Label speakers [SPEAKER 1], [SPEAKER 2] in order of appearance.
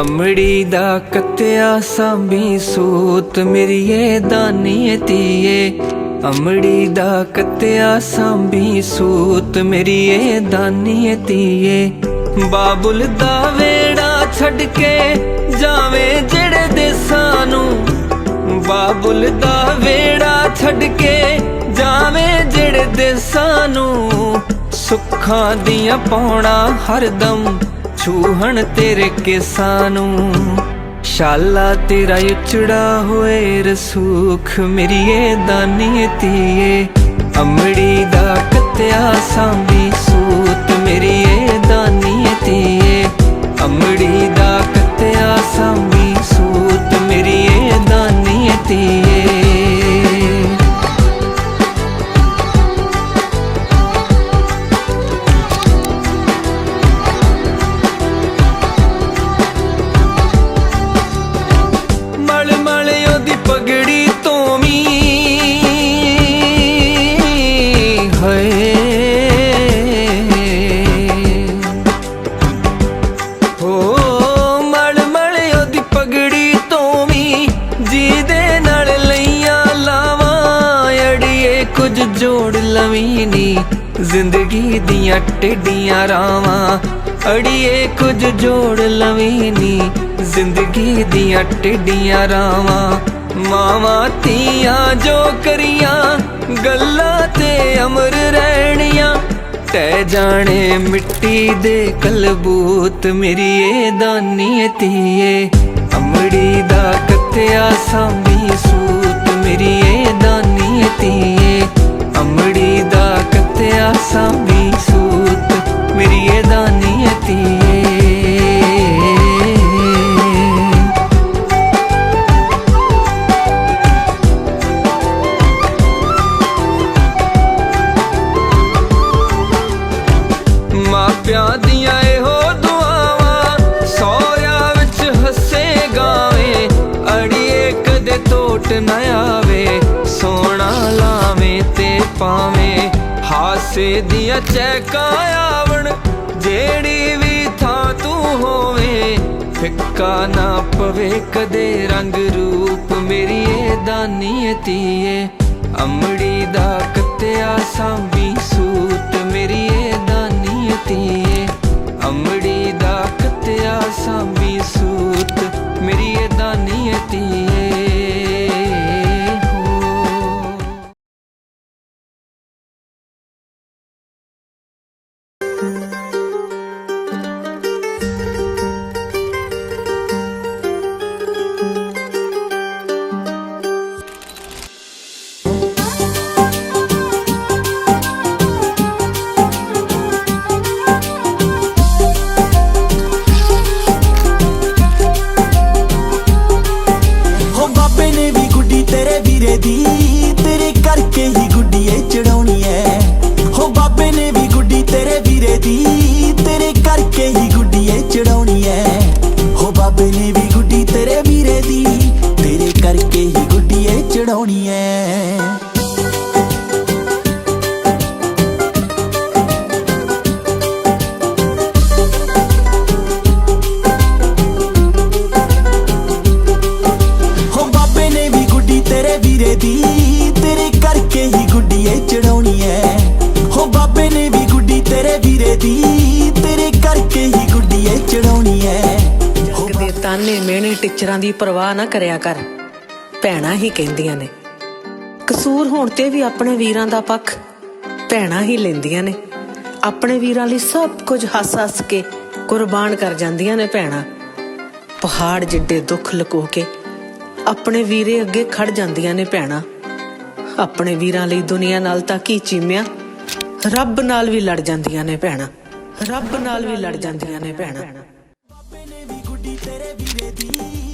[SPEAKER 1] ਅਮੜੀ ਦਾ ਕੱਤਿਆ ਸਾਂਭੀ ਸੂਤ ਮੇਰੀ ਏ ਦਾਨੀਏ ਧੀਏ। ਅਮੜੀ ਦਾ ਕੱਤਿਆ ਸਾਂਭੀ ਸੂਤ ਮੇਰੀ ਏ ਦਾਨੀਏ ਧੀਏ। ਬਾਬੁਲ ਦਾ ਵੇੜਾ ਛੱਡ ਕੇ ਜਾਵੇਂ ਜਿਹੜੇ ਦੇਸਾਂ ਨੂੰ। ਬਾਬੁਲ ਦਾ ਵੇੜਾ ਛੱਡ ਕੇ ਜਾਵੇਂ ਜਿਹੜੇ ਦੇਸਾਂ ਨੂੰ। ਸੁੱਖਾਂ ਦੀਆਂ ਪਾਉਣਾ ਹਰਦਮ ਛੂਹਣ ਤੇਰੇ ਕੇਸਾਂ ਨੂੰ। ਸ਼ਾਲਾ ਤੇਰਾ ਉਚੜਾ ਹੋਏ ਰਸੂਖ ਮੇਰੀਏ ਦਾਨੀ ਤੀਏ ਅਮੜੀ ਦਾ ਕੱਤਿਆ ਸਾਂਭੀ ਸੂਤ ਮੇਰੀਏ ਜੋੜ ਲਵੀਂ ਨੀ। ਜ਼ਿੰਦਗੀ ਦੀਆਂ ਟੇਡੀਆਂ ਰਾਵਾਂ। ਅੜੀਏ ਕੁਝ ਜੋੜ ਲਵੀਂ ਨੀ। ਜ਼ਿੰਦਗੀ ਦੀਆਂ ਟੇਡੀਆਂ ਰਾਵਾਂ। ਮਾਵਾਂ ਧੀਆਂ ਜੋ ਕਰੀਆਂ, ਗੱਲਾਂ ਤੇ ਅਮਰ ਰਹਿਣੀਆਂ। ਟਹਿ ਜਾਣੇ ਮਿੱਟੀ ਦੇ ਕਲਬੂਤ ਮੇਰੀ ਏ ਦਾਨੀ ਧੀਏ। ਅਮੜੀ ਦਾ ਕੱਤਿਆ ਸਾਂਭੀ ਸੂਤ ਮੇਰੀ ਏ ਮਾਪਿਆਂ ਦੀਆਂ ਇਹੋ ਦੁਆਵਾਂ ਸੋਹਰਿਆਂ ਵਿੱਚ ਹੱਸੇ ਗਾਵੇਂ ਅੜੀਏ ਕਦੇ ਟੋਟ ਨਾ ਆਵੇ ਸੋਨਾ ਲਾਵੇਂ ਤੇ ਪਾਵੇਂ, ਹਾਸੇ ਦੀਆਂ ਚੈਕਾਂ ਆਵਣ, ਜਿਹੜੀ ਵੀ ਥਾਂ ਤੂੰ ਹੋਵੇਂ, ਫਿੱਕਾ ਨਾ ਪਵੇ ਕਦੇ ਰੰਗ ਰੂਪ ਮੇਰੀ ਏ ਦਾਨੀ ਧੀਏ, ਅਮੜੀ ਦਾ ਕੱਤਿਆ ਸਾਂਭੀ
[SPEAKER 2] ਤਾਨੇ ਮਿਹਣੇ ਟਿਚਰਾਂ ਦੀ ਪਰਵਾਹ ਨਾ ਕਰਿਆ ਕਰ। ਭੈਣਾ ਹੀ ਕਹਿੰਦੀਆਂ ਨੇ। ਕਸੂਰ ਹੋਣ ਤੇ ਵੀ ਆਪਣੇ ਵੀਰਾਂ ਦਾ ਪੱਖ ਭੈਣਾਂ ਹੀ ਲੈਂਦੀਆਂ ਨੇ। ਆਪਣੇ ਵੀਰਾਂ ਲਈ ਸਭ ਕੁਝ ਹੱਸ-ਹੱਸ ਕੇ ਕੁਰਬਾਨ ਕਰ ਜਾਂਦੀਆਂ ਨੇ ਭੈਣਾਂ। ਪਹਾੜ ਜਿੱਡੇ ਦੁੱਖ ਲੁਕੋ ਕੇ ਆਪਣੇ ਵੀਰੇ ਅੱਗੇ ਖੜ ਜਾਂਦੀਆਂ ਨੇ ਭੈਣਾਂ। ਆਪਣੇ ਵੀਰਾਂ ਲਈ ਦੁਨੀਆ ਨਾਲ ਤਾਂ ਕੀ ਚੀਮਿਆ? ਰੱਬ ਨਾਲ ਵੀ ਲੜ ਜਾਂਦੀਆਂ ਨੇ ਭੈਣਾਂ। ਰੱਬ ਨਾਲ ਵੀ ਲੜ ਜਾਂਦੀਆਂ ਨੇ ਭੈਣਾਂ।
[SPEAKER 3] ਬਾਬੇ ਨੇ ਵੀ